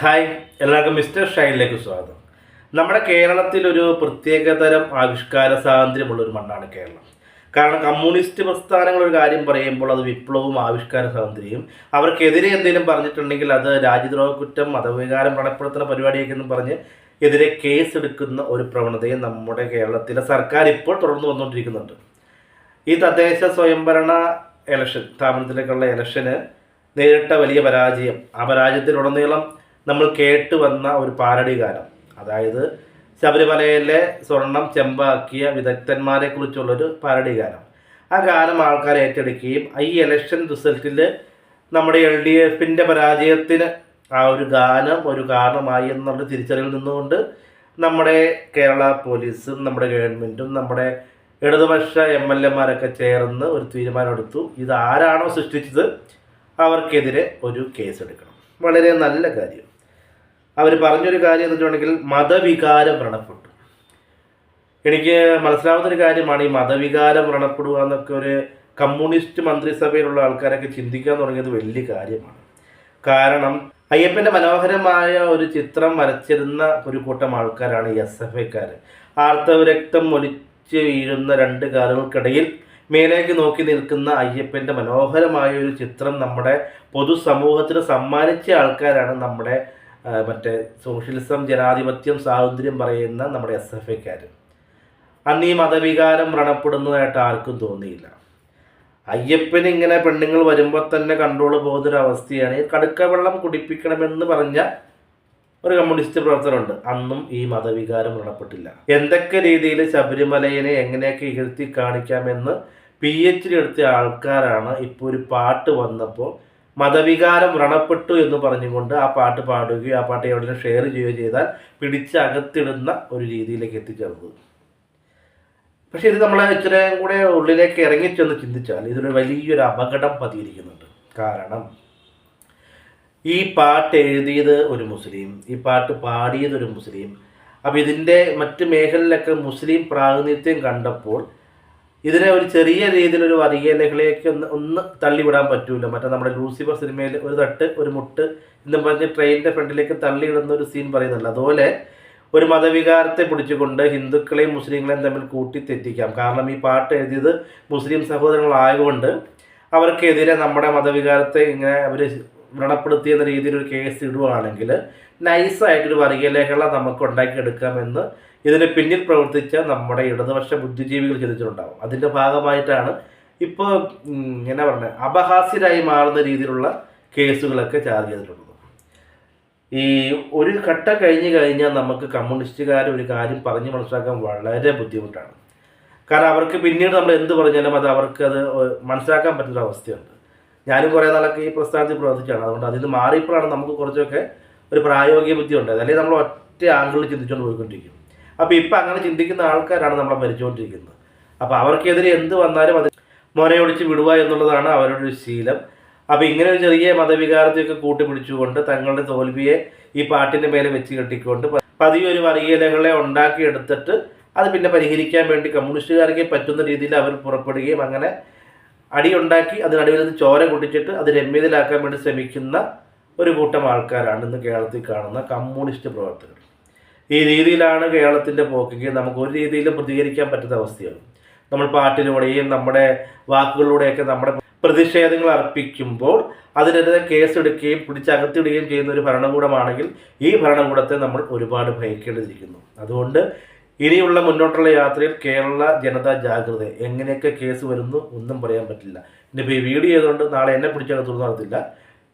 Hi എല്ലാവർക്കും mister ഷൈനിലേക്ക് സ്വാഗതം. നമ്മുടെ കേരളത്തിൽ ഒരു പ്രത്യേകതരം ആവിഷ്കാര സ്വാതന്ത്ര്യമുള്ളൊരു മണ്ണാണ് കേരളം. കാരണം കമ്മ്യൂണിസ്റ്റ് പ്രസ്ഥാനങ്ങൾ ഒരു കാര്യം പറയുമ്പോൾ അത് വിപ്ലവവും ആവിഷ്കാര സ്വാതന്ത്ര്യവും. അവർക്കെതിരെ എന്തെങ്കിലും പറഞ്ഞിട്ടുണ്ടെങ്കിൽ അത് രാജ്യദ്രോഹ കുറ്റം മതവികാരം വ്രണപ്പെടുത്തുന്ന പരിപാടിയൊക്കെ എന്ന് പറഞ്ഞ് എതിരെ കേസ് എടുക്കുന്ന ഒരു പ്രവണതയും നമ്മുടെ കേരളത്തിലെ സർക്കാർ ഇപ്പോൾ തുടർന്ന് വന്നുകൊണ്ടിരിക്കുന്നുണ്ട്. ഈ തദ്ദേശ സ്വയംഭരണ ഇലക്ഷൻ സ്ഥാപനത്തിലേക്കുള്ള ഇലക്ഷന് നേരിട്ട വലിയ പരാജയം ആ പരാജയത്തിലുടനീളം നമ്മൾ കേട്ട് വന്ന ഒരു പാരടി ഗാനം അതായത് ശബരിമലയിലെ സ്വർണം ചെമ്പാക്കിയ വിദഗ്ധന്മാരെ കുറിച്ചുള്ളൊരു പാരടി ഗാനം ആ ഗാനം ആൾക്കാർ ഏറ്റെടുക്കുകയും ഈ ഇലക്ഷൻ റിസൾട്ടിൽ നമ്മുടെ എൽ ഡി എഫിന്റെ പരാജയത്തിന് ആ ഒരു ഗാനം ഒരു കാരണമായി എന്നുള്ള തിരിച്ചറിവിൽ നിന്നുകൊണ്ട് നമ്മുടെ കേരള പോലീസും നമ്മുടെ ഗവൺമെന്റും നമ്മുടെ ഇടതുപക്ഷ എം എൽ എമാരൊക്കെ ചേർന്ന് ഒരു തീരുമാനമെടുത്തു ഇത് ആരാണോ സൃഷ്ടിച്ചത്? അവർക്കെതിരെ ഒരു കേസ് എടുക്കണം വളരെ നല്ല കാര്യം. അവർ പറഞ്ഞൊരു കാര്യം എന്ന് വെച്ചിട്ടുണ്ടെങ്കിൽ മതവികാരം വ്രണപ്പെട്ടു. എനിക്ക് മനസ്സിലാവുന്ന ഒരു കാര്യമാണ് ഈ മതവികാരം വ്രണപ്പെടുക എന്നൊക്കെ ഒരു കമ്മ്യൂണിസ്റ്റ് മന്ത്രിസഭയിലുള്ള ആൾക്കാരൊക്കെ ചിന്തിക്കാൻ തുടങ്ങിയത് വലിയ കാര്യമാണ്. കാരണം അയ്യപ്പന്റെ മനോഹരമായ ഒരു ചിത്രം വരച്ചിരുന്ന ഒരു കൂട്ടം ആൾക്കാരാണ് എസ് എഫ് ഐക്കാർ. ആർത്തവരക്തം ഒലിച്ച് വീഴുന്ന രണ്ട് കാലുകൾക്കിടയിൽ മേലേക്ക് നോക്കി നിൽക്കുന്ന അയ്യപ്പന്റെ മനോഹരമായ ഒരു ചിത്രം നമ്മുടെ പൊതുസമൂഹത്തിന് സമ്മാനിച്ച ആൾക്കാരാണ് നമ്മുടെ മറ്റേ സോഷ്യലിസം ജനാധിപത്യം സ്വാതന്ത്ര്യം പറയുന്ന നമ്മുടെ എസ് എഫ് ഐക്കാർ. അന്ന് ഈ മതവികാരം വ്രണപ്പെടുന്നതായിട്ട് ആർക്കും തോന്നിയില്ല. അയ്യപ്പന് ഇങ്ങനെ പെണ്ണുങ്ങൾ വരുമ്പോൾ തന്നെ കൺട്രോൾ ഈ കടുക്ക വെള്ളം കുടിപ്പിക്കണമെന്ന് പറഞ്ഞ ഒരു കമ്മ്യൂണിസ്റ്റ് പ്രവർത്തനമുണ്ട് അന്നും ഈ മതവികാരം വ്രണപ്പെട്ടില്ല. എന്തൊക്കെ രീതിയിൽ ശബരിമലയെ എങ്ങനെയൊക്കെ ഇകഴ്ത്തി കാണിക്കാമെന്ന് പി എച്ച് ഡി എടുത്ത ആൾക്കാരാണ് ഇപ്പോൾ ഒരു പാട്ട് വന്നപ്പോൾ മതവികാരം വ്രണപ്പെട്ടു എന്ന് പറഞ്ഞുകൊണ്ട് ആ പാട്ട് പാടുകയോ ആ പാട്ട് എവിടെയും ഷെയർ ചെയ്യുകയോ ചെയ്താൽ പിടിച്ച് അകത്തിടുന്ന ഒരു രീതിയിലേക്ക് എത്തിച്ചേർന്നത്. പക്ഷേ ഇത് നമ്മൾ ഇച്ചിരി കൂടെ ഉള്ളിലേക്ക് ഇറങ്ങിച്ചെന്ന് ചിന്തിച്ചാൽ ഇതൊരു വലിയൊരു അപകടം പതിയിരിക്കുന്നുണ്ട്. കാരണം ഈ പാട്ട് എഴുതിയത് ഒരു മുസ്ലിം ഈ പാട്ട് പാടിയത് ഒരു മുസ്ലിം അപ്പോൾ ഇതിന്റെ മറ്റ് മേഖലയിലൊക്കെ മുസ്ലിം പ്രാതിനിധ്യം കണ്ടപ്പോൾ ഇതിനെ ഒരു ചെറിയ രീതിയിൽ ഒരു വർഗീയ വർഗീയതകളിലേക്ക് ഒന്ന് ഒന്ന് തള്ളിവിടാൻ പറ്റൂല. മറ്റേ നമ്മുടെ ലൂസിഫർ സിനിമയിൽ ഒരു തട്ട് ഒരു മുട്ട് എന്നും പറഞ്ഞ് ട്രെയിനിന്റെ ഫ്രണ്ടിലേക്ക് തള്ളിയിടുന്ന ഒരു സീൻ പറയുന്നുണ്ട്. അതുപോലെ ഒരു മതവികാരത്തെ പിടിച്ചുകൊണ്ട് ഹിന്ദുക്കളെയും മുസ്ലിങ്ങളെയും തമ്മിൽ കൂട്ടി തെറ്റിക്കാം കാരണം ഈ പാട്ട് എഴുതിയത് മുസ്ലിം സഹോദരങ്ങളായതുകൊണ്ട് അവർക്കെതിരെ നമ്മുടെ മതവികാരത്തെ ഇങ്ങനെ അവർ വ്രണപ്പെടുത്തി എന്ന രീതിയിൽ ഒരു കേസ് ഇടുകയാണെങ്കിൽ നൈസായിട്ടൊരു വർഗീയ ലേഖന നമുക്ക് ഉണ്ടാക്കിയെടുക്കാമെന്ന് ഇതിന് പിന്നിൽ പ്രവർത്തിച്ച നമ്മുടെ ഇടതുപക്ഷ ബുദ്ധിജീവികൾ ചിന്തിച്ചിട്ടുണ്ടാവും. അതിന്റെ ഭാഗമായിട്ടാണ് ഇപ്പോൾ എന്നാ പറയുന്നത് അപഹാസ്യരായി മാറുന്ന രീതിയിലുള്ള കേസുകളൊക്കെ ചാർജ് ചെയ്തിട്ടുള്ളത്. ഈ ഒരു ഘട്ടം കഴിഞ്ഞ് കഴിഞ്ഞാൽ നമുക്ക് കമ്മ്യൂണിസ്റ്റുകാർ ഒരു കാര്യം പറഞ്ഞ് മനസ്സിലാക്കാൻ വളരെ ബുദ്ധിമുട്ടാണ്. കാരണം അവർക്ക് പിന്നീട് നമ്മൾ എന്ത് പറഞ്ഞാലും അത് അവർക്ക് അത് മനസ്സിലാക്കാൻ പറ്റുന്ന അവസ്ഥയുണ്ട്. ഞാനും കുറേ നാളൊക്കെ ഈ പ്രസ്ഥാനത്തിൽ പ്രവർത്തിച്ചാണ്. അതുകൊണ്ട് അതിൽ മാറിയപ്പോഴാണ് നമുക്ക് കുറച്ചൊക്കെ ഒരു പ്രായോഗിക ബുദ്ധി ഉണ്ടായത് അല്ലെങ്കിൽ നമ്മൾ ഒറ്റ ആംഗിളിൽ ചിന്തിച്ചുകൊണ്ട് പോയിക്കൊണ്ടിരിക്കും അപ്പോൾ ഇപ്പം അങ്ങനെ ചിന്തിക്കുന്ന ആൾക്കാരാണ് നമ്മളെ ഭരിച്ചുകൊണ്ടിരിക്കുന്നത് അപ്പോൾ അവർക്കെതിരെ എന്ത് വന്നാലും അത് മോനയൊടിച്ച് വിടുക എന്നുള്ളതാണ് അവരുടെ ഒരു ശീലം. അപ്പോൾ ഇങ്ങനെ ഒരു ചെറിയ മതവികാരത്തെയൊക്കെ കൂട്ടിപ്പിടിച്ചുകൊണ്ട് തങ്ങളുടെ തോൽവിയെ ഈ പാട്ടിന്റെ മേലെ വെച്ച് കെട്ടിക്കൊണ്ട് പതിയൊരു പതിയെ ഒരു ഉണ്ടാക്കിയെടുത്തിട്ട് അത് പിന്നെ പരിഹരിക്കാൻ വേണ്ടി കമ്മ്യൂണിസ്റ്റുകാർക്ക് പറ്റുന്ന രീതിയിൽ അവർ പുറപ്പെടുകയും അങ്ങനെ അടിയുണ്ടാക്കി അതിനടുവിൽ നിന്ന് ചോര കുടിച്ചിട്ട് അത് രമ്യതയിലാക്കാൻ വേണ്ടി ശ്രമിക്കുന്ന ഒരു കൂട്ടം ആൾക്കാരാണ് ഇന്ന് കേരളത്തിൽ കാണുന്ന കമ്മ്യൂണിസ്റ്റ് പ്രവർത്തകർ. ഈ രീതിയിലാണ് കേരളത്തിന്റെ പോക്കെങ്കിൽ നമുക്ക് ഒരു രീതിയിലും പ്രതികരിക്കാൻ പറ്റുന്ന അവസ്ഥയാണ്. നമ്മൾ പാട്ടിലൂടെയും നമ്മുടെ വാക്കുകളിലൂടെയൊക്കെ നമ്മുടെ പ്രതിഷേധങ്ങൾ അർപ്പിക്കുമ്പോൾ അതിനെതിരെ കേസെടുക്കുകയും പിടിച്ചകത്തിടുകയും ചെയ്യുന്ന ഒരു ഭരണകൂടമാണെങ്കിൽ ഈ ഭരണകൂടത്തെ നമ്മൾ ഒരുപാട് ഭയക്കേണ്ടിയിരിക്കുന്നു. അതുകൊണ്ട് ഇനിയുള്ള മുന്നോട്ടുള്ള യാത്രയിൽ കേരള ജനത ജാഗ്രത എങ്ങനെയൊക്കെ കേസ് വരുന്നു ഒന്നും പറയാൻ പറ്റില്ല. ഇനിയിപ്പോൾ ഈ വീഡിയോ ചെയ്തുകൊണ്ട് നാളെ എന്നെ പിടിച്ചകത്തൊന്നും നടത്തില്ല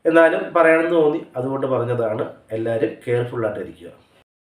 എന്നാലും പറയണമെന്ന് തോന്നി. അതുകൊണ്ട് പറഞ്ഞതാണ് എല്ലാവരും കെയർഫുള്ളായിട്ടിരിക്കുക